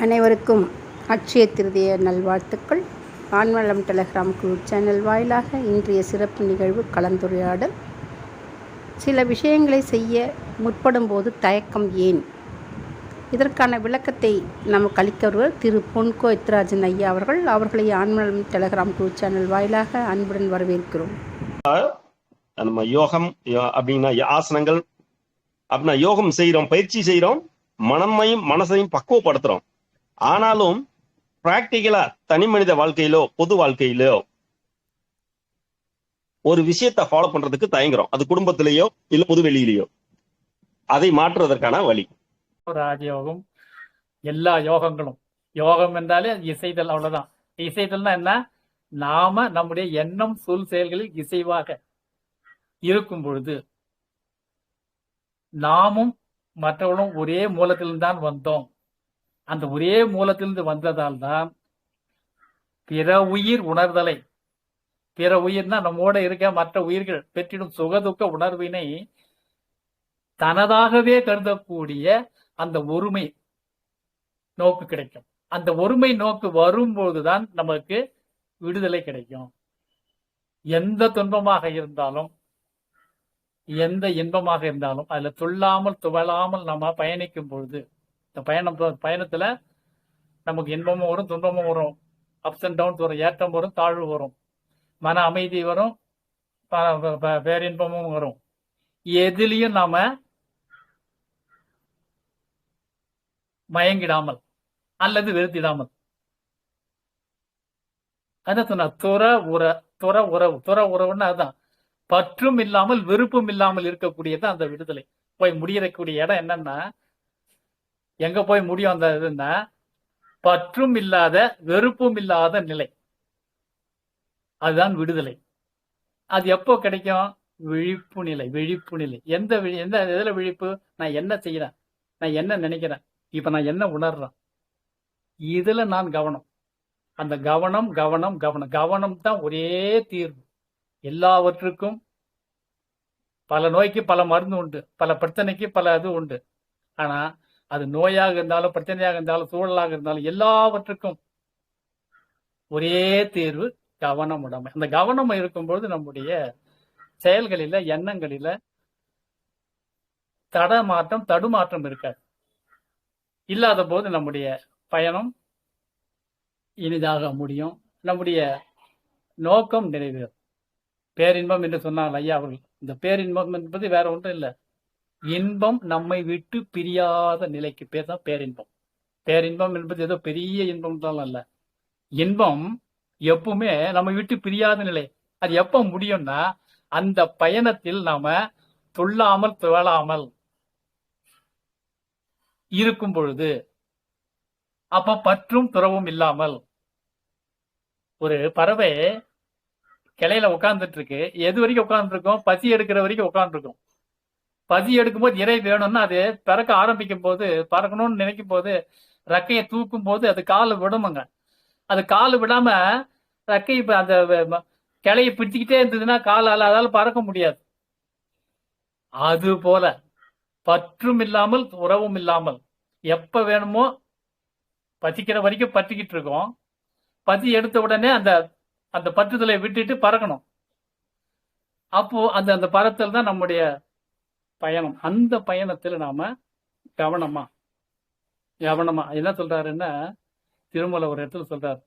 அனைவருக்கும் அட்சய திருதிய நல்வாழ்த்துக்கள். ஆன்மலம் டெலகிராம் குழு சேனல் வாயிலாக இன்றைய சிறப்பு நிகழ்வு கலந்துரையாடல். சில விஷயங்களை செய்ய முற்படும் போது தயக்கம் ஏன்? இதற்கான விளக்கத்தை நமக்கு அளிக்கவர்கள் திரு பொன்கோ எத்ராஜன் ஐயா அவர்கள் அவர்களை ஆன்மலம் டெலகிராம் குழு சேனல் வாயிலாக அன்புடன் வரவேற்கிறோம். நம்ம யோகம் யோ- அப்படின்னா ஆசனங்கள். அப்படின்னா யோகம் செய்கிறோம் பயிற்சி செய்கிறோம் மனமையும் மனசையும் பக்குவப்படுத்துகிறோம் ஆனாலும் பிராக்டிக்கலா தனி மனித வாழ்க்கையிலோ பொது வாழ்க்கையிலோ ஒரு விஷயத்தை ஃபாலோ பண்றதுக்கு தயங்குறோம். அது குடும்பத்திலேயோ இல்ல பொது வெளியிலேயோ. அதை மாற்றுவதற்கான வழி. ராஜயோகம் எல்லா யோகங்களும். யோகம் என்றாலே அது இசைதல் அவ்வளவுதான். இசைதல்னா என்ன? நாம நம்முடைய எண்ணம் சொல் செயல்களில் இசைவாக இருக்கும் பொழுது நாமும் மற்றவர்களும் ஒரே மூலத்திலிருந்து தான் வந்தோம். அந்த ஒரே மூலத்திலிருந்து வந்ததால் தான் பிற உயிர் உணர்தலை பிற உயிர்னா நம்மோட இருக்க மற்ற உயிர்கள் பெற்றிடும் சுகதுக்க உணர்வினை தனதாகவே கருதக்கூடிய அந்த ஒருமை நோக்கு கிடைக்கும். அந்த ஒருமை நோக்கு வரும்போதுதான் நமக்கு விடுதலை கிடைக்கும். எந்த துன்பமாக இருந்தாலும் எந்த இன்பமாக இருந்தாலும் அதுல துள்ளாமல் துவளாமல் நம்ம பயணிக்கும் பொழுது இந்த பயணம் பயணத்துல நமக்கு இன்பமும் வரும் துன்பமும் வரும். அப்ஸ் அண்ட் டவுன்ஸ் வரும் ஏற்றம் வரும் தாழ்வு வரும். மன அமைதி வரும் பேரின்பமும் வரும். எதுலயும் நாம மயங்கிடாமல் அல்லது வெறுத்திடாமல். அதான் சொன்ன துற உற துற உறவு. துற உறவுன்னா அதுதான் பற்றும் இல்லாமல் விருப்பம் இல்லாமல் இருக்கக்கூடியது அந்த விடுதலை. போய் முடியக்கூடிய இடம் என்னன்னா எங்க போய் முடியும் அந்த இதுன்னா பற்றும் இல்லாத வெறுப்பும் இல்லாத நிலை. அதுதான் விடுதலை. அது எப்போ கிடைக்கும்? விழிப்பு நிலை விழிப்பு நிலை. எந்த விழி- எந்த இதில் விழிப்பு? நான் என்ன செய்யறேன் நான் என்ன நினைக்கிறேன்? இப்ப நான் என்ன உணர்றேன்? இதுல நான் கவனம். அந்த கவனம் கவனம் கவனம். கவனம் தான் ஒரே தீர்வு. எல்லாவற்றுக்கும் பல நோய்க்கு பல மருந்து உண்டு. பல பிரச்சனைக்கு பல இது உண்டு. ஆனா அது நோயாக இருந்தாலும் பிரச்சனையாக இருந்தாலும் சூழலாக இருந்தாலும் எல்லாவற்றுக்கும் ஒரே தீர்வு கவனம் உடைமை. அந்த கவனம் இருக்கும்பொழுது நம்முடைய செயல்களில எண்ணங்களில தடமாற்றம் தடுமாற்றம் இருக்காது. இல்லாத போது நம்முடைய பயணம் இனிதாக முடியும். நம்முடைய நோக்கம் நிறைவேறும். பேரின்பம் என்று சொன்னார் ஐயா அவர்கள் இந்த பேரின்பம் என்பது வேற ஒன்றும் இல்லை. இன்பம் நம்மை விட்டு பிரியாத நிலைக்கு பேர் தான் பேரின்பம். பேரின்பம் என்பது ஏதோ பெரிய இன்பம் தான் அல்ல. இன்பம் எப்பவுமே நம்ம விட்டு பிரியாத நிலை. அது எப்ப முடியும்னா அந்த பயணத்தில் நாம தொல்லாமல் துவளாமல் இருக்கும் பொழுது அப்ப பற்றும் துறவும் இல்லாமல் ஒரு பறவை கிளையில உட்கார்ந்துட்டு இருக்கு. எது வரைக்கும் உட்கார்ந்துருக்கோம் பசி எடுக்கிற வரைக்கும் உட்கார்ந்துட்டு பசி எடுக்கும்போது இறை வேணும்னா அது பறக்க ஆரம்பிக்கும் போது பறக்கணும்னு நினைக்கும் போது ரெக்கையை தூக்கும் போது அது கால் விடுமுங்க. அது கால் விடாம ரெக்கை இப்ப அந்த கிளையை பிடிச்சிக்கிட்டே இருந்ததுன்னா கால் அதால பறக்க முடியாது. அது போல பற்றும் இல்லாமல் உறவும் இல்லாமல் எப்ப வேணுமோ பசிக்கிற வரைக்கும் பற்றிக்கிட்டு இருக்கோம். பசி எடுத்த உடனே அந்த அந்த பற்றுதலை விட்டுட்டு பறக்கணும். அப்போ அந்த அந்த பறத்தல் தான் நம்முடைய பயணம். அந்த பயணத்துல நாம கவனமா கவனமா. என்ன சொல்றாருன்னா திருமலை ஒரு இடத்துல சொல்றாரு.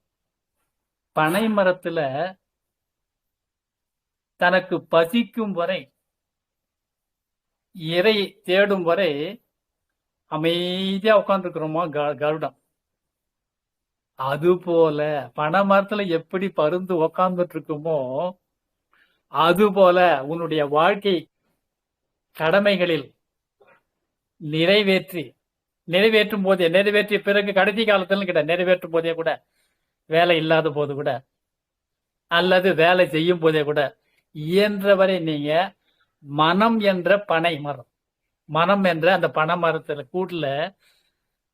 பனை மரத்துல தனக்கு பசிக்கும் வரை இறை தேடும் வரை அமைதியா உட்காந்துருக்கிறோமா கருடம். அது போல பனை மரத்துல எப்படி பருந்து உக்காந்துட்டு இருக்குமோ அது போல உன்னுடைய வாழ்க்கை கடமைகளில் நிறைவேற்றி நிறைவேற்றும் போதே நிறைவேற்றிய பிறகு கடைசி காலத்துல கிட்ட நிறைவேற்றும் போதே கூட வேலை இல்லாத போது கூட அல்லது வேலை செய்யும் போதே கூட இயன்றவரை நீங்க மனம் என்ற பனை மரம். மனம் என்ற அந்த பனை மரத்துல கூட்டுல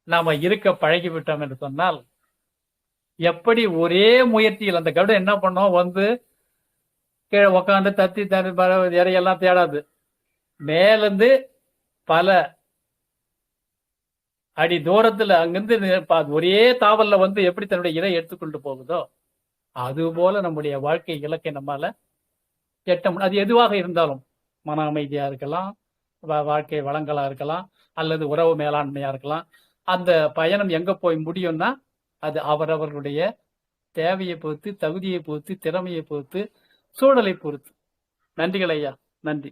நாம இருக்க பழகி விட்டோம் என்று சொன்னால் எப்படி ஒரே முயற்சியில் அந்த கருடன் என்ன பண்ணோம்? வந்து கீழே உக்காந்து தத்தி தத்தி பற- இறையெல்லாம் தேடாது. மேலேருந்து பல அடி தூரத்துல அங்கிருந்து பா- ஒரே தாவல்ல வந்து எப்படி தன்னுடைய இறை எடுத்துக்கொண்டு போகுதோ அது போல நம்முடைய வாழ்க்கை இலக்கை நம்மால எட்ட அது எதுவாக இருந்தாலும் மன அமைதியா இருக்கலாம் வாழ்க்கை வளங்களா இருக்கலாம் அல்லது உறவு மேலாண்மையா இருக்கலாம் அந்த பயணம் எங்க போய் முடியும்னா அது அவரவர்களுடைய தேவையை பொறுத்து தகுதியை பொறுத்து திறமையை பொறுத்து சூழலை பொறுத்து. நன்றிகள் ஐயா. நன்றி.